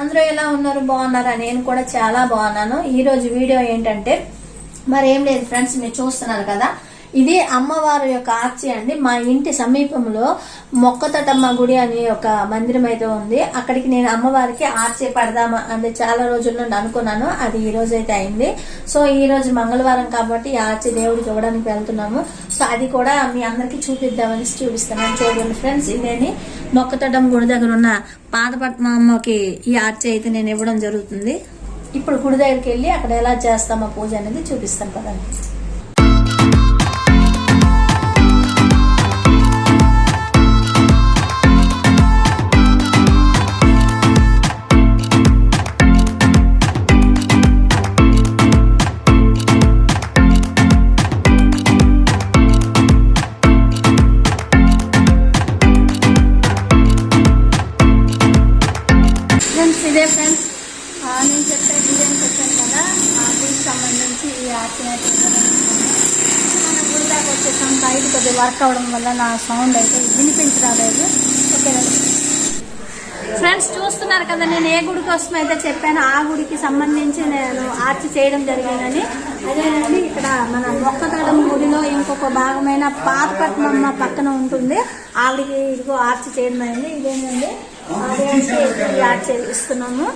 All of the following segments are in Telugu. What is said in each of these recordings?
అందరూ ఎలా ఉన్నారు బాగున్నారా? నేను కూడా చాలా బాగున్నాను. ఈ రోజు వీడియో ఏంటంటే మరి ఏం లేదు ఫ్రెండ్స్ మీరు చూస్తున్నారు కదా. ఇది అమ్మవారి యొక్క ఆర్చి అండి. మా ఇంటి సమీపంలో మొక్కతటమ్మ గుడి అనే ఒక మందిరం అయితే ఉంది. అక్కడికి నేను అమ్మవారికి ఆర్చి పడదామా అంటే చాలా రోజుల నుండి అనుకున్నాను. అది ఈ రోజు అయితే అయింది. సో ఈ రోజు మంగళవారం కాబట్టి ఈ ఆర్చి దేవుడికి ఇవ్వడానికి వెళ్తున్నాము. సో అది కూడా మీ అందరికీ చూపిద్దామని చూపిస్తున్నాను. చూడండి ఫ్రెండ్స్ ఇదేని మొక్కతటమ్మ గుడి దగ్గర ఉన్న పాదపట్మ అమ్మకి ఈ ఆర్చి అయితే నేను ఇవ్వడం జరుగుతుంది. ఇప్పుడు గుడి దగ్గరికి వెళ్ళి అక్కడ ఎలా చేస్తామో పూజ అనేది చూపిస్తాను కదండి మన గుడి దాకా వచ్చేసాం బయట కొద్దిగా వర్క్ అవడం వల్ల నా సౌండ్ అయితే వినిపించి రాలేదు ఓకే ఫ్రెండ్స్ చూస్తున్నారు కదా నేను ఏ గుడి కోసం అయితే చెప్పాను ఆ గుడికి సంబంధించి నేను ఆర్చి చేయడం జరిగిందని. అదేనండి ఇక్కడ మన మొక్కతడం గుడిలో ఇంకొక భాగమైన పాతపట్నమ్మ పక్కన ఉంటుంది. వాళ్ళకి ఇదిగో ఆర్చి చేయడం అయింది. ఇదేనండి అదే ఆర్చి ఇస్తున్నాము.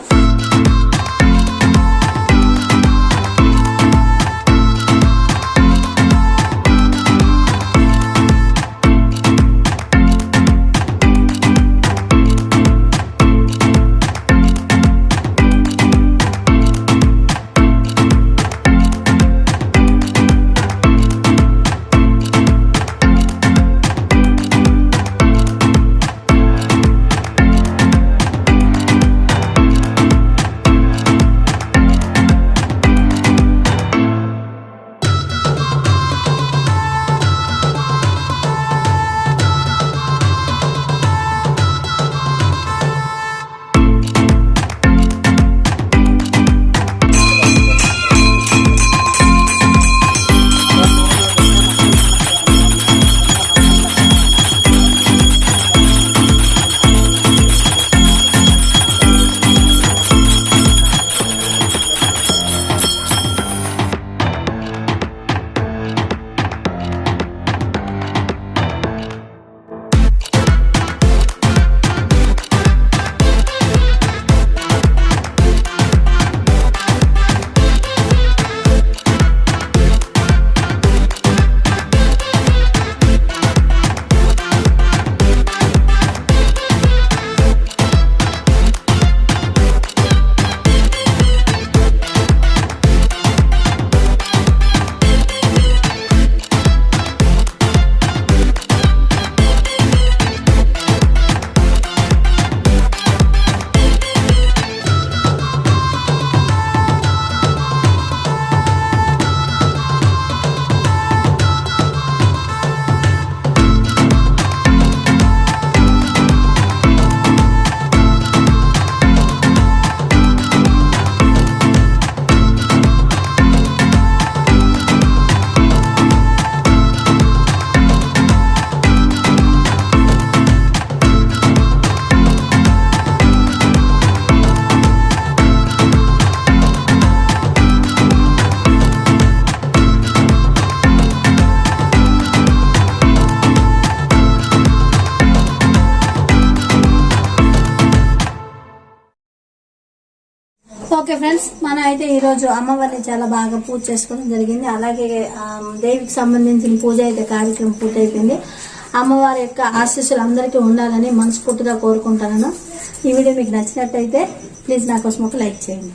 ఓకే ఫ్రెండ్స్ మనం అయితే ఈరోజు అమ్మవారిని చాలా బాగా పూజ చేసుకోవడం జరిగింది. అలాగే దేవికి సంబంధించిన పూజ అయితే కార్యక్రమం పూర్తయిపోయింది. అమ్మవారి యొక్క ఆశీస్సులు అందరికీ ఉండాలని మనస్ఫూర్తిగా కోరుకుంటున్నాను. ఈ వీడియో మీకు నచ్చినట్టయితే ప్లీజ్ నా కోసం ఒక లైక్ చేయండి.